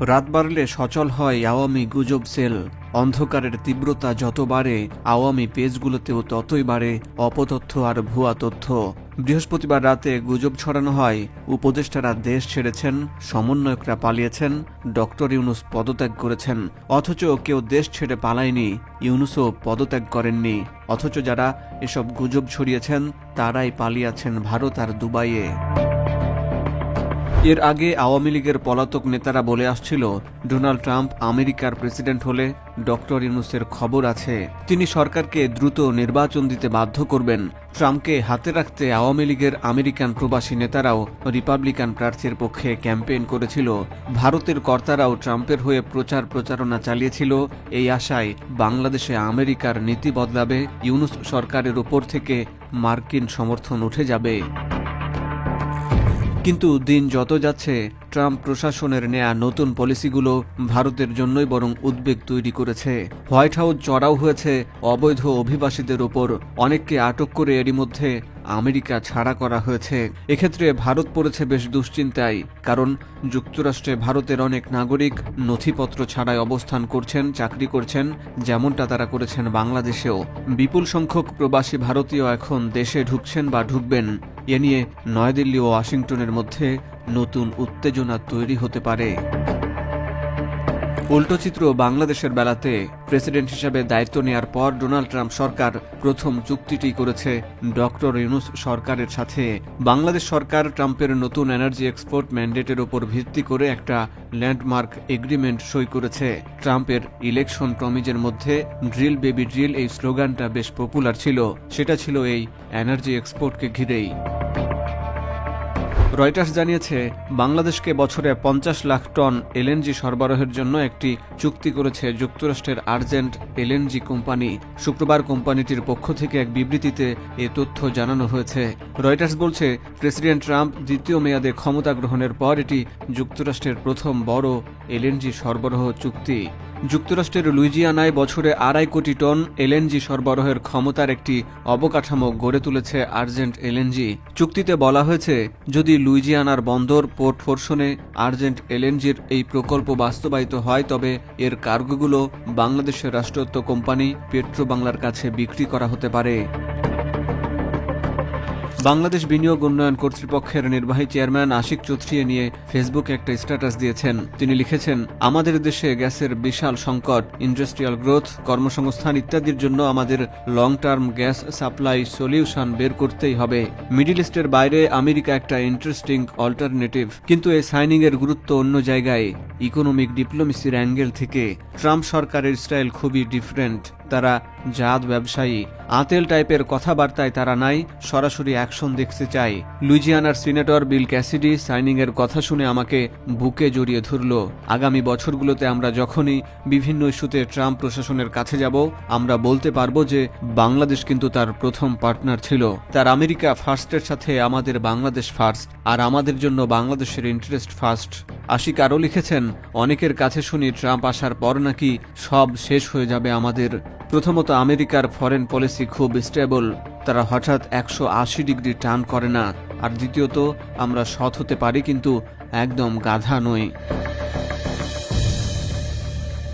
রাত বাড়লে সচল হয় আওয়ামী গুজব সেল। অন্ধকারের তীব্রতা যত বাড়ে, আওয়ামী পেজগুলোতেও ততই বাড়ে অপতথ্য আর ভুয়া তথ্য। বৃহস্পতিবার রাতে গুজব ছড়ানো হয়, উপদেষ্টারা দেশ ছেড়েছেন, সমন্বয়করা পালিয়েছেন, ডক্টর ইউনুস পদত্যাগ করেছেন। অথচ কেউ দেশ ছেড়ে পালায়নি, ইউনুসও পদত্যাগ করেননি। অথচ যারা এসব গুজব ছড়িয়েছেন, তারাই পালিয়েছেন ভারত আর দুবাইয়ে। এর আগে আওয়ামী লীগের পলাতক নেতারা বলে আসছিল, ডোনাল্ড ট্রাম্প আমেরিকার প্রেসিডেন্ট হলে ডক্টর ইউনুসের খবর আছে। তিনি সরকারকে দ্রুত নির্বাচন দিতে বাধ্য করবেন। ট্রাম্পকে হাতে রাখতে আওয়ামী লীগের আমেরিকান প্রবাসী নেতারাও রিপাবলিকান প্রার্থীর পক্ষে ক্যাম্পেইন করেছিল। ভারতের কর্তারাও ট্রাম্পের হয়ে প্রচার প্রচারণা চালিয়েছিল। এই আশায় বাংলাদেশে আমেরিকার নীতি বদলাবে, ইউনুস সরকারের ওপর থেকে মার্কিন সমর্থন উঠে যাবে। কিন্তু দিন যত যাচ্ছে, ট্রাম্প প্রশাসনের নেয়া নতুন পলিসিগুলো ভারতের জন্যই বরং উদ্বেগ তৈরি করেছে। হোয়াইট হাউস চড়াও হয়েছে অবৈধ অভিবাসীদের ওপর, অনেককে আটক করে এরই মধ্যে আমেরিকা ছাড়া করা হয়েছে। এক্ষেত্রে ভারত পড়েছে বেশ দুশ্চিন্তায়, কারণ যুক্তরাষ্ট্রে ভারতের অনেক নাগরিক নথিপত্র ছাড়াই অবস্থান করছেন, চাকরি করছেন, যেমনটা তারা করেছেন বাংলাদেশেও। বিপুল সংখ্যক প্রবাসী ভারতীয় এখন দেশে ঢুকছেন বা ঢুকবেন। এ নিয়ে নয়াদিল্লি ও ওয়াশিংটনের মধ্যে নতুন উত্তেজনা তৈরি হতে পারে। উল্টো চিত্র বাংলাদেশের বেলাতে প্রেসিডেন্ট হিসেবে দায়িত্ব নেয়ার পর ডোনাল্ড ট্রাম্প সরকার প্রথম চুক্তিটি করেছে। ডক্টর ইউনুস সরকারের সাথে। বাংলাদেশ সরকার ট্রাম্পের নতুন এনার্জি এক্সপোর্ট ম্যান্ডেটের উপর ভিত্তি করে একটা ল্যান্ডমার্ক এগ্রিমেন্ট সই করেছে। ট্রাম্পের ইলেকশন প্রমিজের মধ্যে ড্রিল বেবি ড্রিল এই স্লোগানটা বেশ পপুলার ছিল। সেটা ছিল এই এনার্জি এক্সপোর্টকে ঘিরেই। রয়টার্স জানিয়েছে, বাংলাদেশকে বছরে পঞ্চাশ লাখ টন এলএনজি সরবরাহের জন্য একটি চুক্তি করেছে যুক্তরাষ্ট্রের আর্জেন্ট এলএনজি কোম্পানি। শুক্রবার কোম্পানিটির পক্ষ থেকে এক বিবৃতিতে এ তথ্য জানানো হয়েছে। রয়টার্স বলছে, প্রেসিডেন্ট ট্রাম্প দ্বিতীয় মেয়াদে ক্ষমতা গ্রহণের পর এটি যুক্তরাষ্ট্রের প্রথম বড় এলএনজি সরবরাহ চুক্তি। যুক্তরাষ্ট্রের লুইজিয়ানায় বছরে আড়াই কোটি টন এলএনজি সরবরাহের ক্ষমতার একটি অবকাঠামো গড়ে তুলেছে আর্জেন্ট এলএনজি। চুক্তিতে বলা হয়েছে, যদি লুইজিয়ানার বন্দর পোর্ট ফোরশনে আর্জেন্ট এলএনজির এই প্রকল্প বাস্তবায়িত হয়, তবে এর কার্গোগুলো বাংলাদেশের রাষ্ট্রায়ত্ত কোম্পানি পেট্রো বাংলার কাছে বিক্রি করা হতে পারে। বাংলাদেশ বিনিয়োগ উন্নয়ন কর্তৃপক্ষের নির্বাহী চেয়ারম্যান আশিক চৌধুরী নিয়ে ফেসবুকে একটা স্ট্যাটাস দিয়েছেন। তিনি লিখেছেন, আমাদের দেশে গ্যাসের বিশাল সংকট, ইন্ডাস্ট্রিয়াল গ্রোথ, কর্মসংস্থান ইত্যাদির জন্য আমাদের long term gas supply solution বের করতেই হবে। মিডিল ইস্টের বাইরে আমেরিকা একটা ইন্টারেস্টিং অল্টারনেটিভ কিন্তু এই সাইনিং এর গুরুত্ব অন্য জায়গায় ইকোনমিক ডিপ্লোমেসির অ্যাঙ্গেল থেকে। ট্রাম্প সরকারের স্টাইল খুবই ডিফারেন্ট তারা জাত ব্যবসায়ী। আতেল টাইপের কথাবার্তায় তারা নাই, সরাসরি অ্যাকশন দেখতে চাই লুইজিয়ানার সিনেটর বিল ক্যাসিডি সাইনিং এর কথা শুনে আমাকে বুকে জড়িয়ে ধরল। আগামী বছরগুলোতে আমরা যখনই বিভিন্ন ইস্যুতে ট্রাম্প প্রশাসনের কাছে যাব, আমরা বলতে পারব যে বাংলাদেশ কিন্তু তার প্রথম পার্টনার ছিল। তার আমেরিকা ফার্স্টের সাথে আমাদের বাংলাদেশ ফার্স্ট, আর আমাদের জন্য বাংলাদেশের ইন্টারেস্ট ফার্স্ট। আশিক আরও লিখেছেন, অনেকের কাছে শুনি ট্রাম্প আসার পর নাকি সব শেষ হয়ে যাবে আমাদের প্রথমত আমেরিকার ফরেন পলিসি খুব স্টেবল, তারা হঠাৎ একশো আশি ডিগ্রি টান করে না। আর দ্বিতীয়ত, আমরা সৎ হতে পারি, কিন্তু একদম গাধা নই।